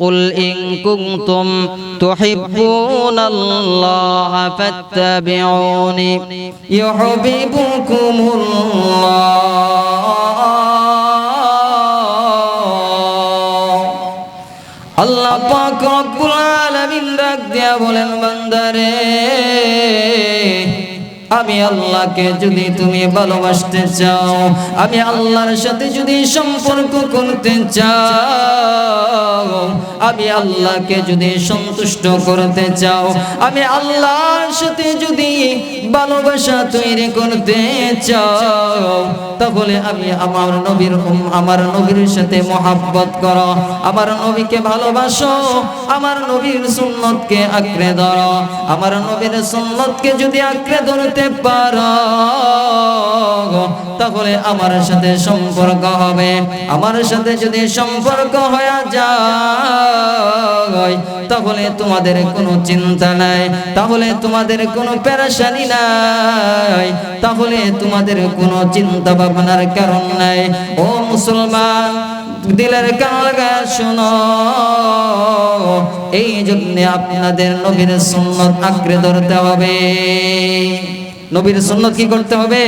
قل إن كنتم تحبون الله فاتبعوني يحببكم الله আল্লাহ পাক রব্বুল আলামিন ডাক দিয়া বলেন বান্দারে আমি আল্লাহকে যদি তুমি ভালোবাসতে চাও, আমি আল্লাহর সাথে যদি সম্পর্ক করতে চাও, আমি আল্লাহকে যদি সন্তুষ্ট করতে চাও, আমি আল্লাহর সাথে যদি ভালোবাসা তৈরি করতে চাও, তাহলে আমি আমার নবীর আমার নবীর সাথে মোহাব্বত করো। আমার নবীকে ভালোবাসো, আমার নবীর সুন্নতকে আঁকড়ে ধরো। আমার নবীর সুন্নতকে যদি আঁকড়ে ধরতে পারো তাহলে আমার সাথে সম্পর্ক হবে। আমার সাথে যদি সম্পর্ক হয়ে যায়, তাহলে তোমাদের কোনো চিন্তা নাই। তাহলে তোমাদের কোনো পেরেশানি নাই। তাহলে তোমাদের কোনো চিন্তা ভাবনার কারণ নাই। ও মুসলমান, দিলের কান লাগায় শোনো। এই জন্য আপনাদের নবীর সুন্নত আঁকড়ে ধরতে হবে। নবীর সুন্নত কি করতে হবে?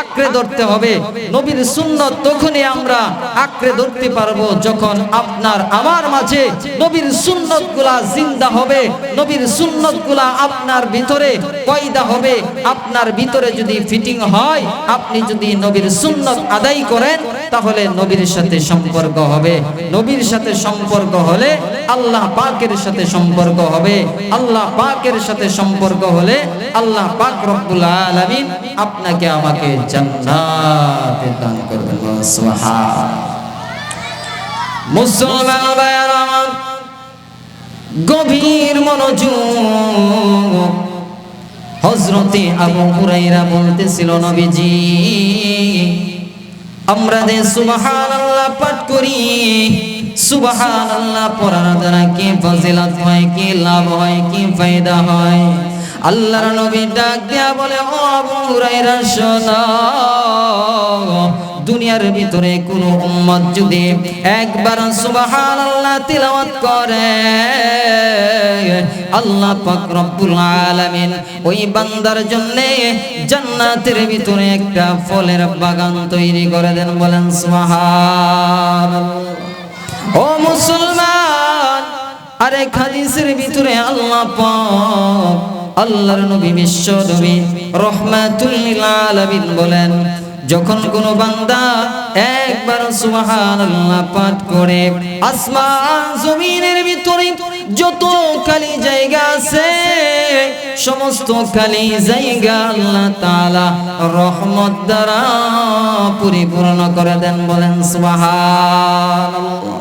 আঁকড়ে ধরতে হবে। নবীর সুন্নত তখনই আমরা আঁকড়ে ধরতে পারব যখন আপনার, আমার মাঝে নবীর সুন্নতগুলা জিন্দা হবে। নবীর সুন্নতগুলা আপনার ভিতরে পয়দা হবে। আপনার ভিতরে যদি ফিটিং হয়, আপনি যদি নবীর সুন্নত আদায় করেন, তাহলে নবীর সাথে সম্পর্ক হবে। নবীর সাথে সম্পর্ক হলে আল্লাহ পাকের সাথে সম্পর্ক হবে। আল্লাহ পাকের সাথে সম্পর্ক হলে আল্লাহ পাক রব্বুল আপনাকে আমাকে জান্নাতে দান করবেন। মুসলমান গভীর মনোযোগ হজরতে আবু হুরাইরা বলতেছিল, নবীজি, আমরা যে সুবহানাল্লাহ পাঠ করি, সুবহানাল্লাহ পড়ার দ্বারা কি ফজিলত হয়, কি লাভ হয়, কি ফায়দা হয়? আল্লাহর নবী ডাক দিয়া বলে, ও আবু হুরাইরা দুনিয়ার ভিতরে কোন উম্মত যদি একবার সুবহানাল্লাহ তিলাওয়াত করে, আল্লাহ পাক রব্বুল আলামিন ওই বান্দার জন্য জান্নাতের ভিতরে একটা ফলের বাগান তৈরি করে দেন, বলেন সুবহানাল্লাহ। ও মুসলমান আরে হাদিসের ভিতরে আল্লাহ পাক আল্লাহর নবী বিশ্ব নবী রহমাতুল আলামিন বলেন, যখন কোন বান্দা একবার সুবহানাল্লাহ পাঠ করে, আসমান জমিনের ভিতরে যত খালি জায়গা আছে, সমস্ত খালি জায়গা আল্লাহ তাআলা রহমত দ্বারা পরিপূর্ণ করে দেন বলেন সুবহানাল্লাহ।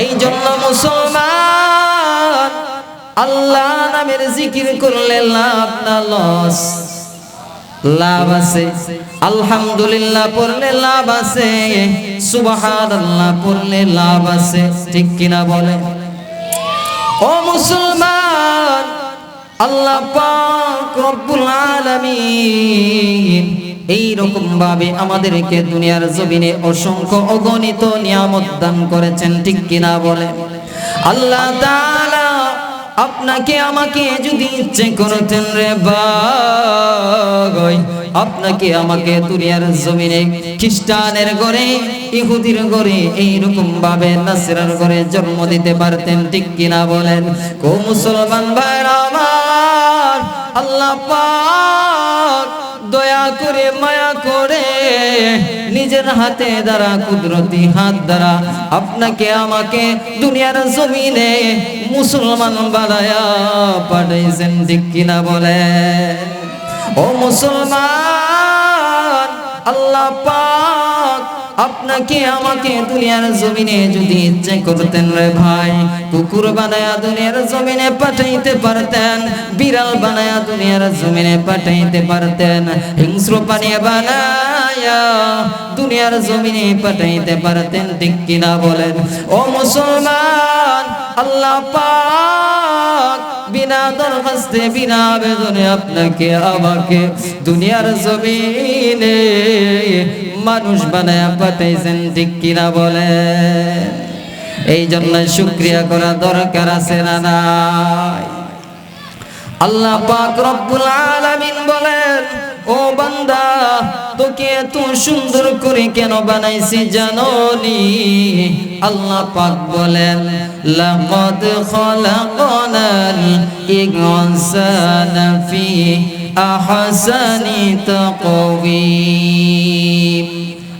এই জন্য মুসলমান আল্লাহ নামের জিকির করলে লাভ না লস। লাভ আছে। আলহামদুলিল্লাহ পড়লে লাভ আছে। সুবহানাল্লাহ পড়লে লাভ আছে। ঠিক কিনা বলে? ও মুসলমান, আল্লাহ পাক রব্বুল আলামিন ভাবে আমাদেরকে দুনিয়ার জমিনে অসংখ্য অগণিত নিয়ামত দান করেছেন। ঠিক কিনা বলে? আল্লাহ তাআলা আপনাকে আমাকে যদি ইচ্ছে করতেন রে বাগই, আপনাকে আমাকে দুনিয়ার জমিনে, খ্রিস্টানের ঘরে, ইহুদির ঘরে, এইরকম ভাবে নাসিরার ঘরে জন্ম দিতে পারতেন, ঠিক কিনা বলেন? কো মুসলমান ভাইরা আমার আল্লাহ পাক দয়া করে মায়া করে নিজের হাতে দ্বারা কুদরতি হাত দ্বারা আপনাকে আমাকে দুনিয়ার জমিনে মুসলমান বানায়া পাঠাইছেন, ঠিক কিনা বলে ও মুসলমান, আল্লাহ পাক আপনাকে আমাকে দুনিয়ার জমিনে যদি ইচ্ছে করতেন রে ভাই, কুকুর বানায়া দুনিয়ার জমিনে পাঠাইতে পারতেন, বিড়াল বানায়া দুনিয়ার জমিনে পাঠাইতে পারতেন, হিংস্র পানিয়ে বানায়া দুনিয়ার জমিনে পাঠাইতে পারতেন, ঠিক কিনা বলেন? ও মুসলমান, আল্লাহ পাক বিনা দরখাস্তে, বিনা আবেদনে আপনাকে আমাকে দুনিয়ার জমিনে মানুষ বানায় পাঠাইছেন ঠিক কিনা বলে? এই জন্য শুক্রিয়া করা দরকার আছে না নাই? আল্লাহ পাক রব্বুল আলামিন বলেন, ও বান্দা, তোকে এত সুন্দর করে কেন বানাইছি জানোনি? আল্লাহ পাক বলেন লাকাদ খলাকনাল ইনসানা ফি আহসানি তাকওয়িম।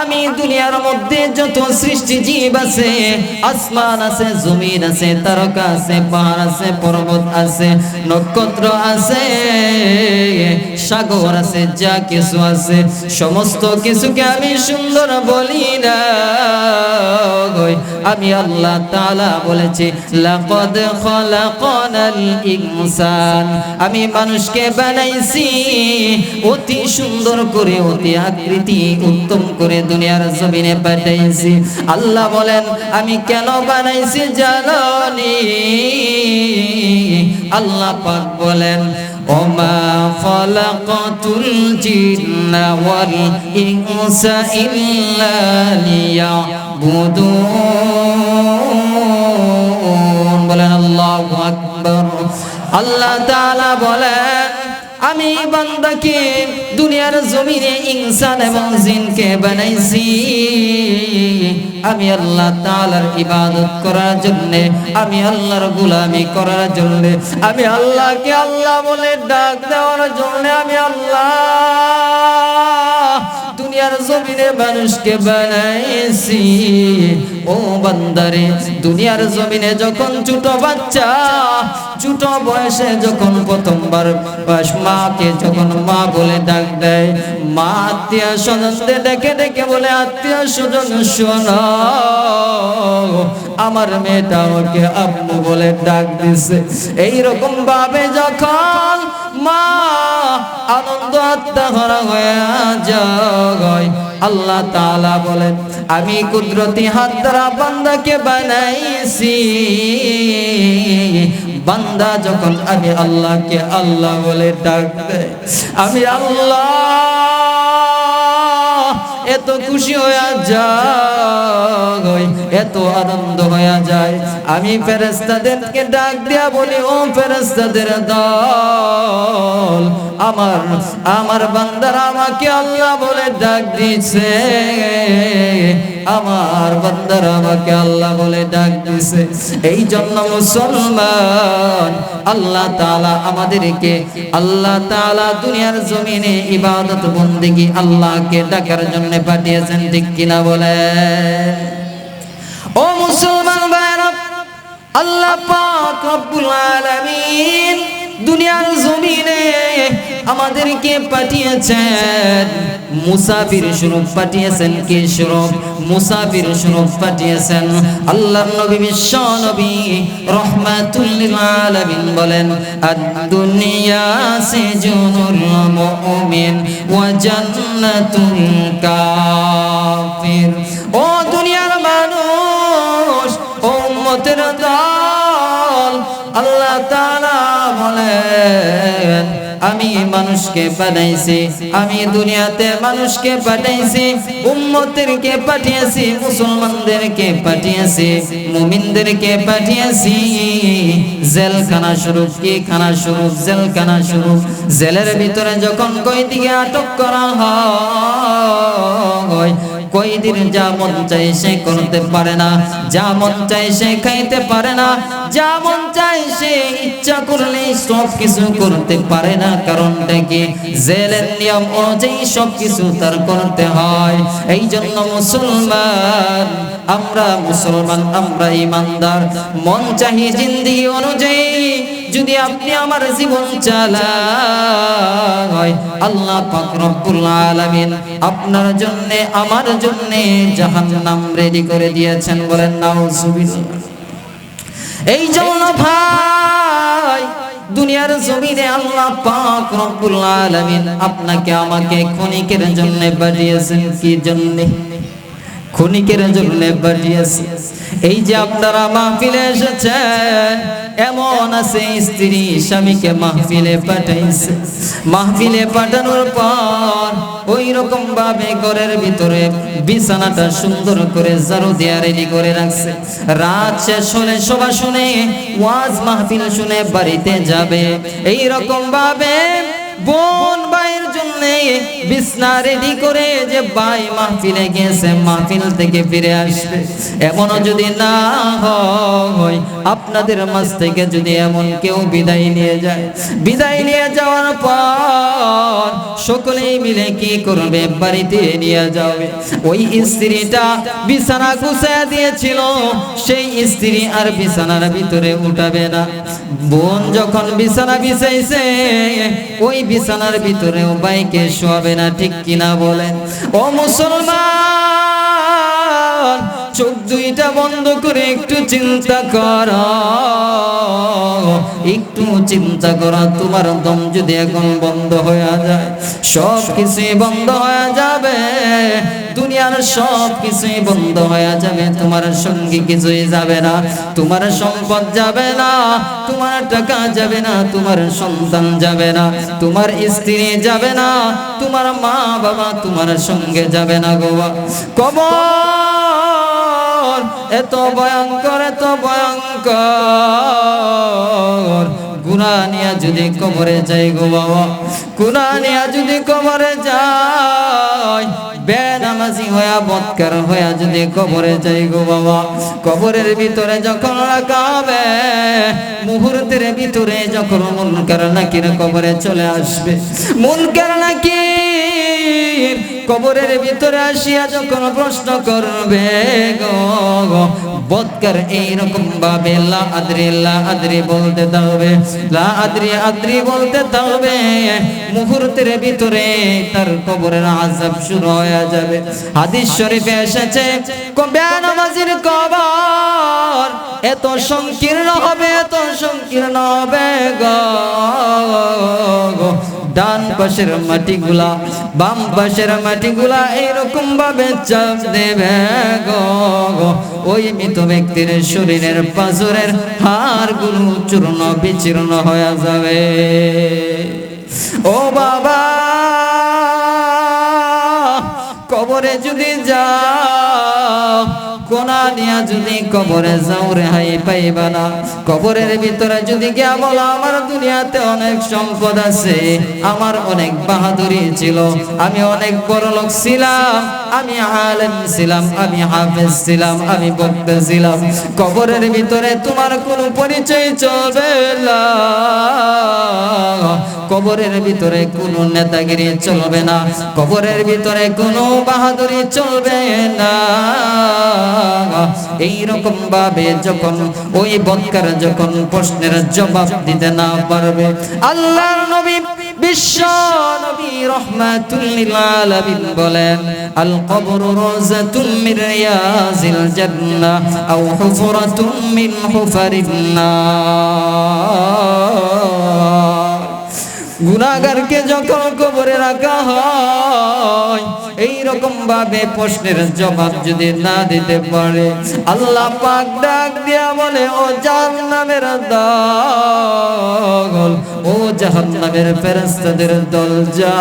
আমি দুনিয়ার মধ্যে যত সৃষ্টি জীব আছে, আসমান আছে, জমিন আছে, তারকা আছে, পাহাড় আছে, পর্বত আছে, নক্ষত্র আছে, সাগর আছে, যা কিছু আছে, সমস্ত কিছুকে আমি সুন্দর বলি না আমি আল্লাহ তাআলা বলেছি, লাকাদ খলাকনাল ইনসান। আমি মানুষকে বানাইছি, অতি সুন্দর করে, অতি আকৃতি, উত্তম করে দুনিয়ার জমিনে পাঠাইছি। আল্লাহ বলেন, আমি কেন বানাইছি জানি আল্লাহ পাক বলেন বলেন, আল্লাহু আল্লাহ বলেন আমি বান্দাকে দুনিয়ার জমিনে ইনসান এবং জিনকে বানাইছি। আমি আল্লাহ তাআলার ইবাদত করার জন্য, আমি আল্লাহর গোলামি করার জন্য, আমি আল্লাহকে আল্লাহ বলে ডাক দেওয়ার জন্য আমি আল্লাহ দুনিয়ার জমিনে মানুষকে বানাইছি। ও বান্দারে, দুনিয়ার জমিনে যখন ছোট বাচ্চা, ছোট বয়সে যখন প্রথমবার মাকে যখন মা বলে ডাক দেয়, মা আত্মীয় স্বজনদের ডেকে ডেকে বলে, আত্মীয় স্বজন, শোনো, আমার মেয়েটা আমাকে আব্বু বলে ডাক দিছে। এইরকম ভাবে যখন মা আনন্দ আত্মহরা হয়ে যায় আল্লাহ তাআলা বলেন, আমি কুদরতি হাত দ্বারা বান্দাকে বানাইছি। বান্দা যখন আমি আল্লাহকে আল্লাহ বলে ডাক দেয় আমি আল্লাহ এত খুশি হয়ে যায় এত আনন্দ হয়ে যায় আমি ফেরেস্তাদেরকে ডাক দিয়া বলি, ও ফেরেস্তাদের দল, আমার আমার বান্দার আমাকে আল্লাহ বলে ডাক দিছে আমার বান্দার আমাকে আল্লাহ বলে ডাক দিছে এই জন্য মুসলমান, আল্লাহ তাআলা আমাদেরকে, আল্লাহ তাআলা দুনিয়ার জমিনে ইবাদত বন্দেগী আল্লাহকে ডাকার জন্য পাঠিয়েছেন, ঠিক কিনা বলে আল্লাহ পাক রব্বুল আলামিন দুনিয়ার জমিনে আমাদেরকে পাঠিয়েছেন। মুসাফির স্বরূপ পাঠিয়েছেন কে স্বরূপ মুসাফির স্বরূপ পাঠিয়েছেন। আল্লাহর নবী বিশ্ব নবী রহমাতুল আলামিন বলেন, আদ-দুনিয়া সিজনুল মুমিন ওয়া জান্নাতুল কাফির। ও দুনিয়ার আমি মানুষকে পাঠাইছি, আমি দুনিয়াতে মানুষকে পাঠাইছি উম্মতেরকে পাঠিয়েছি, মুসলমানদেরকে পাঠিয়েছি, মুমিনদেরকে পাঠিয়েছি। জেলখানা স্বরূপ কি খানা স্বরূপ? জেলখানা স্বরূপ। জেলের ভিতরে যখন কই দিকে আটক করা হয় কই যা মন চাই সে করতে পারে না। যা মন চাই সে খাইতে পারে না। যা মন চাই সে ইচ্ছা করলে সব কিছু করতে পারে না। কারণটা কি? জেলের নিয়ম অনুযায়ী সব কিছু তার করতে হয়। এই জন্য মুসলমান, আমরা মুসলমান, আমরা ইমানদার। মন চাহি জিন্দিগি অনুযায়ী যদি আপনি আমার জীবন চালায়, আল্লাহ পাক রব্বুল আলামিন আপনার জন্য, আমার জন্য জাহান্নাম রেডি করে দিয়েছেন বলেন, নাউজুবিল্লাহ। এই জন্য ভাই, দুনিয়ার জমিনে আল্লাহ পাক রব্বুল আলামিন আপনাকে আমাকে ক্ষণিকের জন্য পাঠিয়েছেন, কি জন্য? ক্ষণিকের জন্য পাঠিয়েছে। এই যে আপনারা মাহফিলে এসেছেন, এমন আছে স্ত্রী স্বামীকে মাহফিলে পাঠাইছে। মাহফিলে পাঠানোর পর ওই রকম ভাবে ঘরের ভিতরে বিছানাটা সুন্দর করে জারু দেয়া রেডি করে রাখছে। রাত শেষ হলে সবা শুনে, ওয়াজ মাহফিল শুনে বাড়িতে যাবে। এই রকম ভাবে বোন ভাইয়ের জন্য বিছনা রেডি করে যে ভাই মাহফিলে গিয়েছে, মাহফিল থেকে ফিরে আসবে। এমনও যদি না হয়, আপনাদের মাঝ থেকে যদি এমন কেউ বিদায় নিয়ে যায়। বিদায় নিয়ে যাওয়ার পর সকলেই মিলে কি করবে? বাড়িতে নিয়ে যাবে। ওই স্ত্রীটা বিছানা গুছায় দিয়েছিল, সেই স্ত্রী আর বিছানার ভিতরে উঠাবে না। বোন যখন বিছানা বিছাইছে, ওই বিছানার ভিতরেও বাইকে শোয়াবে না ঠিক কিনা বলেন? ও মুসলমান! চোখ দুইটা বন্ধ করে একটু চিন্তা কর। একটু চিন্তা করা, তোমার দম যদি এখন বন্ধ হয়ে যায়, সব কিছুই বন্ধ হয়ে যাবে। দুনিয়ার সব কিছুই বন্ধ হয়ে যাবে, তোমার সঙ্গী কিছুই যাবে না, তোমার সম্পদ যাবে না, তোমার টাকা যাবে না, তোমার সন্তান যাবে না, তোমার স্ত্রী যাবে না, তোমার মা বাবা তোমার সঙ্গে যাবে না গোয়া কবর এত ভয়ঙ্কর এত ভয়ঙ্কর। গুনা নিয়া যদি কবরে যাই গো বাবা গুনা নিয়া যদি কবরে যাই, বেনামাজি হয়া বৎকার হয়া যদি কবরে যাই গো বাবা, কবরের ভিতরে যখন হবে মুহূর্তের ভিতরে যখন মুনকার নাকির কবরে চলে আসবে। মুনকার নাকির কবরের ভিতরে আসিয়া যখন প্রশ্ন করবে বৎকার এইরকম ভাবে লা আদ্রি লা আদ্রি বলতে থাকবে লা আদ্রি আদ্রি বলতে থাকবে মুহূর্তের ভিতরে তার কবরের আযাব শুরু হয়ে যাবে। হাদিস শরীফে এসেছে বেনামাজির কবর? এত সংকীর্ণ হবে, এত সংকীর্ণ হবে গো। ডান পাশের মাটিগুলা, বাম পাশের মাটিগুলা এইরকম ভাবে চাপ দেবে ওই মৃত ব্যক্তির শরীরের পাজরের হাড়গুলো চূর্ণ বিচূর্ণ হয়ে যাবে। ও বাবা, কবরে যদি যাও কোনা নিয়া যদি কবরে যাও রেহাই পাইবা না। কবরের ভিতরে যদি গিয়া বলো, আমার দুনিয়াতে অনেক সম্পদ আছে, আমার অনেক বাহাদুরি ছিল, আমি অনেক বড় লোক ছিলাম, আমি আলেম ছিলাম, আমি হাফেজ ছিলাম, আমি বক্তা ছিলাম। কবরের ভিতরে তোমার কোনো পরিচয় চলবে না। কবরের ভিতরে কোনো নেতাগিরি চলবে না। কবরের ভিতরে কোনো বাহাদুরি চলবে না। এইরকম ভাবে যখন ওই বৎকার যখন প্রশ্নের জবাব দিতে না পারবে, আল্লাহর নবী, বিশ্ব নবী রহমাতুল লিল আলামিন বলেন আল কবর রাজাতুম মিন রিয়াজিল জান্নাহ, আও হুফরাতুম মিন হুফারিন নার গুনাগারকে যখন কবরে রাখা হয় এই রকম ভাবে প্রশ্নের জবাব যদি না দিতে পারে, আল্লাহ পাক ডাক দিয়া বলে, ও জাহান্নামের দল, ও জাহান্নামের ফেরেশতাদের দল, যা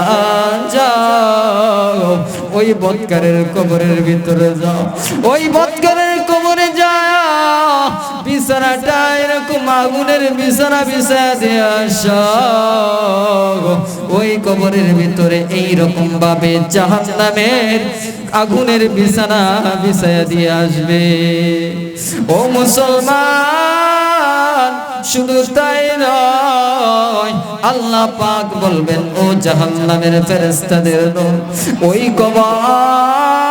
যাও ওই বৎকারের কবরের ভিতরে যাও। ওই আগুনের বিছানা বিছা দিয়ে আসো ওই কবরের ভিতরে এই রকম ভাবে জাহান্নামের আগুনের বিছানা বিছায়া দিয়ে আসবে। ও মুসলমান, শুধু তাই নয়, আল্লাহ পাক বলবেন, ও জাহান্নামের ফেরেশতাদের দল ওই কবর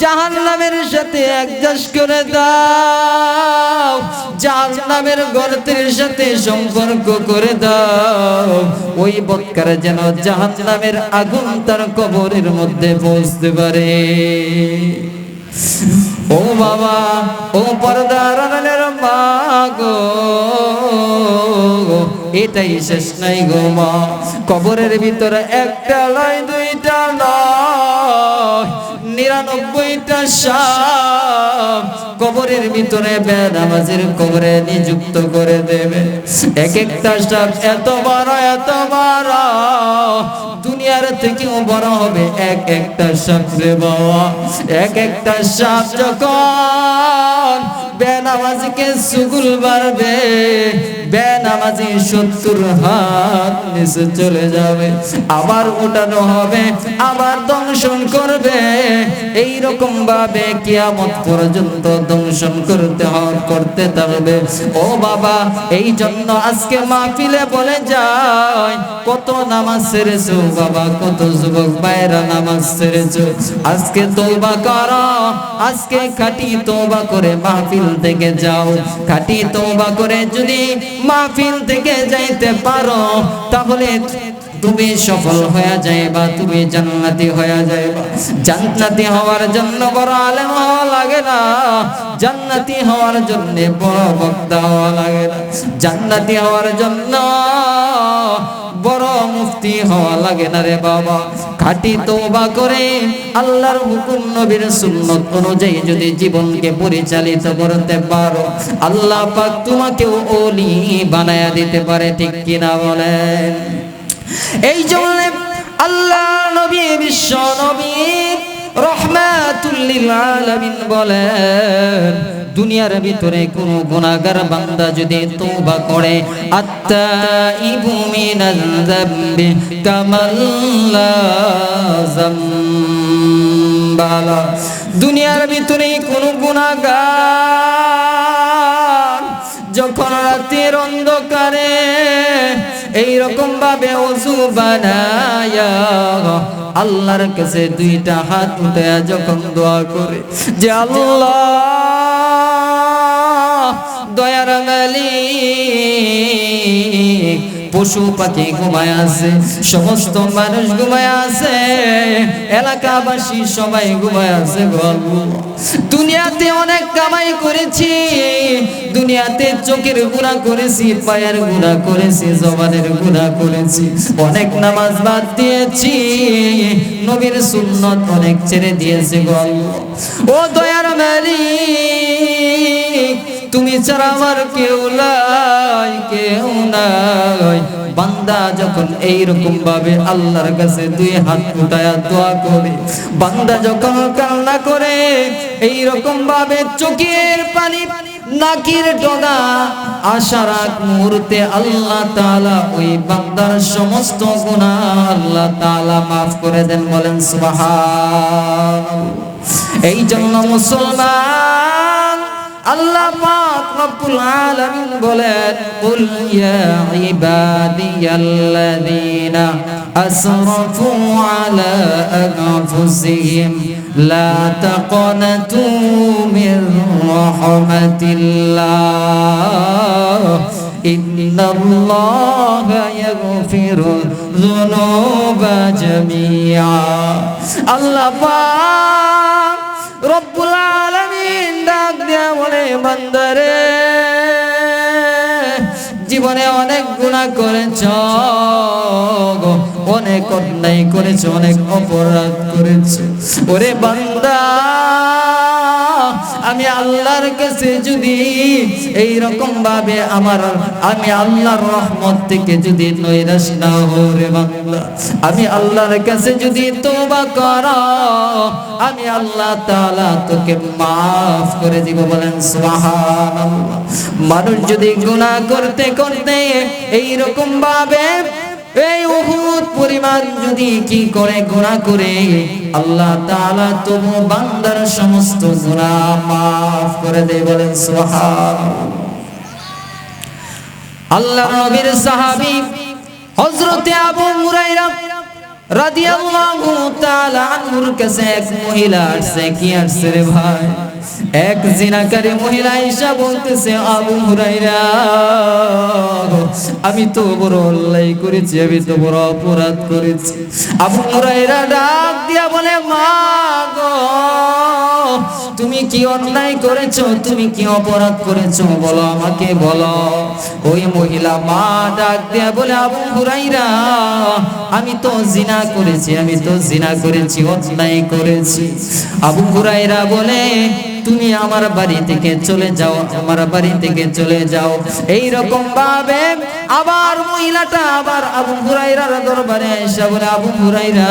জাহান্নামের সাথে একজাস করে দাও। জাহান্নামের গর্তের সাথে সম্পর্ক করে দাও। ওই বৎকার যেন জাহান্নামের আগুন তার কবরের মধ্যে পৌঁছতে পারে। ও বাবা, ও পর্দার আড়ালের মা গো। এটাই শেষ নাই গো মা। কবরের ভিতরে একটা লয় দুইটা নিরানব্বইটা সাপ কবরের ভিতরে বেনামাজের কবরে নিযুক্ত করে দেবে। এক একটা সাপ এত বড় এত বড়। দুনিয়ার থেকেও বড় হবে এক একটা সাপ রে বাবা। এক একটা সাপ যখন বেনামাজিকে সুগুল বাড়বে বেনামাজি সত্তর হাত নিচে চলে যাবে। আবার ওঠানো হবে, আবার দংশন করবে। এই রকম ভাবে কিয়ামত পর্যন্ত দংশন করতে করতে থাকবে। ও বাবা এই জন্য আজকে মাহফিলে বলে যায় কত নামাজ ছেড়েছো বাবা, কত যুবক বাইরা নামাজ ছেড়েছো আজকে তওবা করো, আজকে খাটি তওবা করে মাহফিল থেকে যাও। খাটি তওবা করে যদি মাহফিল থেকে যাইতে পারো তাহলে তুমি সফল হয়ে যাইবা, তুমি জান্নাতি হয়ে যাইবা। জান্নাতি হওয়ার জন্য বড় আলেম হওয়া লাগে না। জান্নাতি হওয়ার জন্য বড় বক্তা হওয়া লাগে না। জান্নাতি হওয়ার জন্য বড় মুফতি হওয়া লাগে না রে বাবা। খাটি করে আল্লাহর হুকুম, নবীর সুন্নত অনুযায়ী যদি জীবনকে পরিচালিত করতে পারো, আল্লাহ পাক তোমাকেও ওলি বানায়া দিতে পারে, ঠিক কিনা বলেন? এই জন্য আল্লাহ নবী, বিশ্ব নবী রহমাতুল্লিল আলামিন বলেন, দুনিয়ার ভিতরে কোন গুনাহগার বান্দা যদি তওবা করে, আত্তাইবু মিনাল যামবি কামাল্লা যামবালা দুনিয়ার ভিতরে কোন গুনাহগার যখন রাতের অন্ধকারে এই রকম ভাবে অজু বানায়া আল্লাহর কাছে দুইটা হাত উঠে যখন দোয়া করে যে আল্লাহ দয়ার মালিক পশু পাখি ঘুমায় আছে, সমস্ত মানুষ ঘুমায় আছে, এলাকাবাসী সবাই ঘুমায় আছে গো আল্লাহ। দুনিয়াতে অনেক কামাই করেছি, দুনিয়াতে চোখের গুণা করেছি, পায়ের গুণা করেছি, জবানের গুণা করেছি, অনেক নামাজ বাদ দিয়েছি, নবীর সুন্নত অনেক ছেড়ে দিয়েছে গল্প ও দয়ার মালিক তুমি ছাড়া আমার কেউ নাই কেউ নাই। বান্দা যখন এই রকম ভাবে আল্লাহর কাছে দুই হাত উঠায়া দোয়া করে, বান্দা যখন কান্না করে এই রকম ভাবে চোখের পানি, নাকির ডগা আশার আগ মুহূর্তে আল্লাহ তাআলা ওই বান্দার সমস্ত গুনাহ আল্লাহ তাআলা মাফ করে দেন, বলেন সুবহানাল্লাহ। এই জন্য মুসলমান আল্লাহ পাক রব্বুল আলামিন বলেন, কুল ইয়া ইবাদিয়াল্লাযীনা আসরাফু আলা আনফুসিহিম, লা তাকনাতু মির রাহমাতিল্লাহ, ইন্নাল্লাহা ইয়াগফিরু যুনুবা জামিআ. আল্লাহ পাক গুনাহ করেছ অনেক অন্যায় করেছ অনেক অপরাধ করেছ। ওরে বান্দা! আমি আল্লাহর কাছে যদি এই রকম ভাবে আমার, আমি আল্লাহর রহমত থেকে যদি নৈরাশ না হরে বাংলা আমি আল্লাহর কাছে যদি তোবা কর, আমি আল্লাহ তাআলা তোকে মাফ করে দিব বলেন সুবহানাল্লাহ। মানুষ যদি গুনাহ করতে করতে এই রকম ভাবে এই উহুদ পরিমাণ যদি কি করে গুনাহ করে, আল্লাহ তাআলা তবু বান্দার সমস্ত গুনাহ মাফ করে দেয় বলেন সুবহানাল্লাহ। আল্লাহ নবীর সাহাবী হযরতে আবু মুরাইরা রাদিয়াল্লাহু তাআলা আনহুর কাছে এক মহিলা আসছে, কি আসছে রে ভাই? এক জিনাকারী মহিলা ঈশা বলতেছে, আবু হুরাইরা আমি তো বড় অন্যায় করেছি, আমি তো বড় অপরাধ করেছি। আবু হুরাইরা ডাক দিয়া বলে, মা গো, তুমি কি অন্যায় করেছ? তুমি কি অপরাধ করেছ? বলো আমাকে, বলো। ওই মহিলা মা ডাক দিয়ে বলে, আবু হুরাইরা আমি তো জিনা করেছি, আমি তো জিনা করেছি, অন্যায় করেছি। আবু হুরাইরা বলে তুমি আমার বাড়ি থেকে চলে যাও, আমার বাড়ি থেকে চলে যাও। এই রকম ভাবে আবার মহিলাটা আবার আবু হুরাইরার দরবারে এসে বলে, আবু হুরাইরা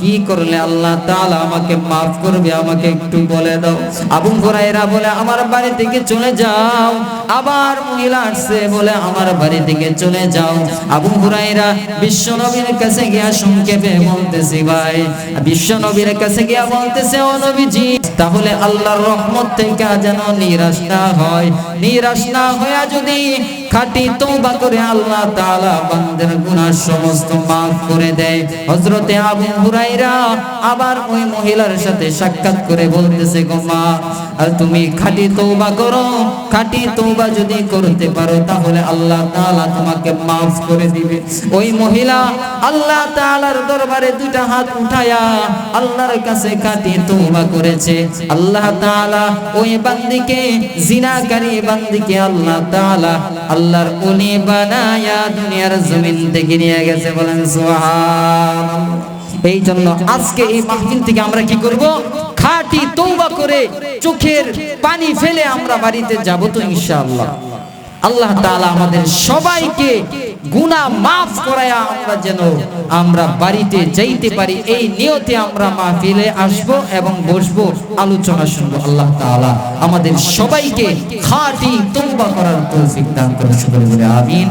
কি করলে আল্লাহ তাআলা আমাকে মাফ করবে? আমাকে একটু বলে দাও। আবু হুরাইরা বলে, আমার বাড়ি থেকে চলে যাও। আবার মহিলা আসছে বলে, আমার বাড়ি থেকে চলে যাও। আবু হুরাইরা বিশ্ব নবীর কাছে গিয়া সংক্ষেপে বলতেছি, ভাই বিশ্ব নবীর কাছে গিয়া বলতেছে, ও নবীজি, তাহলে আল্লাহর রহমত থেকে যেন নিরাশ না হয়। নিরাশ না হইয়া যদি খাঁটি তওবা করে আল্লাহ তাআলা বান্দার গুনাহ সমস্ত maaf করে দেয়। হযরতে আবু হুরাইরা আবার ওই মহিলার সাথে সাক্ষাৎ করে বলতেছে, গো মা, আর তুমি খাঁটি তওবা করো। খাঁটি তওবা যদি করতে পারো তাহলে আল্লাহ তাআলা তোমাকে maaf করে দিবে। ওই মহিলা আল্লাহ তাআলার দরবারে দুইটা হাত উঠায়া আল্লাহর কাছে খাঁটি তওবা করেছে। আল্লাহ তাআলা ওই বান্দিকে, জিনাকারী বান্দিকে আল্লাহ তাআলা আল্লাহর উনি বানায়া দুনিয়ার জমিন থেকে নিয়ে গেছে বলেন সুবহান এই জন্য আজকে এই মাহফিল থেকে আমরা কি করব? খাঁটি তওবা করে চোখের পানি ফেলে আমরা বাড়িতে যাব তো ইনশাআল্লাহ। আল্লাহ তাআলা আমাদের সবাইকে গুনাহ মাফ করায়া আমরা যেন আমরা বাড়িতে যাইতে পারি। এই নিয়তে আমরা মাহফিলে আসব এবং বসবো। আলোচনা শুনব। আল্লাহ তাআলা আমাদের সবাইকে খাটি তওবা করার তৌফিক দান আমিন।